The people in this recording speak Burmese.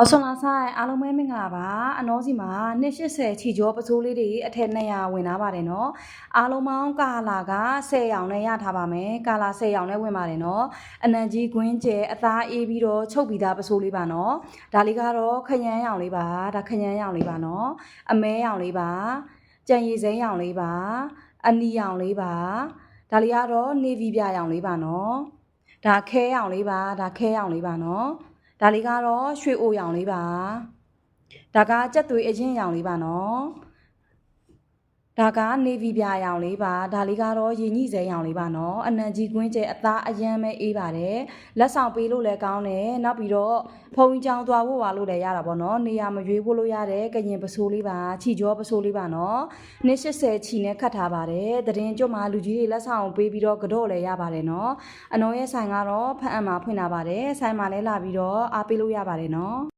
အော်ဆွန်လာဆိုင်အားလုံးပဲမင်္ဂလာပါအနောစီမှာ280ချီကျော်ပစိုးလေးတွေအထက်200ဝင်လာပါတယ်နော်အားလုံးပေါင်းကာလာက10ရောင်နဲ့ရထားပါမယ်ကာလာ10ရောင်နဲ့ဝင်ပါတယ်နော်အနံကြီးကွင်းကျဲအသားအေးပြီးတော့ချုပ်ပြီးသားပစိုးလေးပါနော်ဒါလေးကတော့ခရမ်းရောင်လေးပါဒါခရမ်းရောင်လေးပါနော်အမဲရောင်လေးပါကြံရည်စိမ်းရောင်လေးပါအနီရောင်လေးပါဒါလေးကတော့ navy ပြရောင်လေးပါနော်ဒါခဲရောင်လေးပါဒါခဲရောင်လေးပါနော် ဒါလေးကတော့ရွှေအိုရောင်လေးပါဒါကကြက်သွေးအရင်ရောင်လေးပါနော် ဒါကနေဗီပြရောင်လေးပါဒါလေးကတော့ရည်ညိစဲရောင်လေးပါနော်အနံကြီးကွင်းကျဲအသားအယမ်းပဲအေးပါတယ်လက်ဆောင်ပေးလို့လည်းကောင်းတယ်နောက်ပြီးတော့ဖုံချောင်းသွားဖို့ပါလို့လည်းရတာပေါ့နော်နေရာမရွေးဖို့လို့ရတယ်ကရင်ပစိုးလေးပါခြိကြောပစိုးလေးပါနော်280ချီနဲ့ခတ်ထားပါတယ်တရင်ကျွတ်မှာလူကြီးတွေလက်ဆောင်ပေးပြီးတော့ကတော့လည်းရပါတယ်နော်အနော်ရဲ့ဆိုင်ကတော့ဖန်အံမှာဖွင့်လာပါတယ်ဆိုင်မှာလည်းလာပြီးတော့အားပေးလို့ရပါတယ်နော်